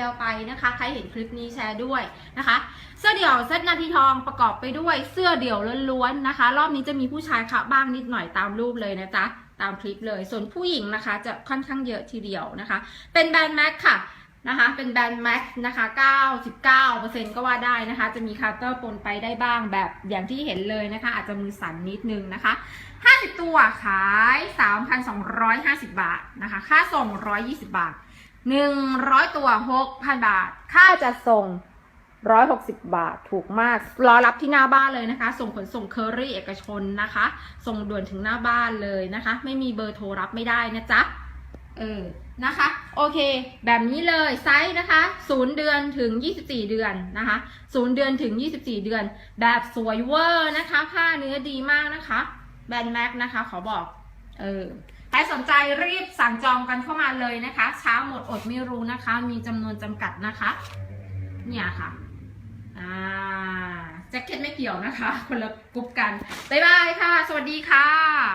ยาวไปนะคะ ใครเห็นคลิปนี้แชร์ด้วยนะคะ เสื้อเดี่ยวเซตนาทีทองประกอบไปด้วยเสื้อเดี่ยวล้วนๆนะคะ รอบนี้จะมีผู้ชายคะบ้างนิดหน่อยตามรูปเลยนะจ๊ะตามคลิปเลย ส่วนผู้หญิงนะคะ จะค่อนข้างเยอะทีเดียวนะคะ เป็นแบรนด์แม็กค่ะนะคะ เป็นแบรนด์แม็กนะคะ 99%ก็ว่าได้นะคะ จะมีคาร์เตอร์ปนไปได้บ้างแบบอย่างที่เห็นเลยนะคะ อาจจะมือสั่นนิดนึงนะคะ 50 ตัวขาย 3,250 บาทนะคะ ค่าส่ง 120 บาท 100ตัว6,000บาท ค่าจะส่ง160บาทถูกมาก รอรับที่หน้าบ้านเลยนะคะ ส่งขนส่งเคอรี่เอกชนนะคะ ส่งด่วนถึงหน้าบ้านเลยนะคะ ไม่มีเบอร์โทรรับไม่ได้นะจ๊ะ เออ นะคะ โอเค แบบนี้เลยไซส์นะคะ0เดือนถึง24เดือนนะคะ0เดือนถึง24เดือน แบบสวยเวอร์นะคะ ผ้าเนื้อดีมากนะคะ แบรนด์แม็กนะคะ ขอบอก เออใค รสนใจรีบสั่งจองกันเข้ามาเลยนะคะช้าหมดอดไม่รู้นะคะ มีจำนวนจำกัดนะคะ เนี่ยค่ะอ่าแจ็คเก็ตไม่เกี่ยวนะคะ คนละกรุ๊ปกัน บ๊ายบายค่ะ สวัสดีค่ะ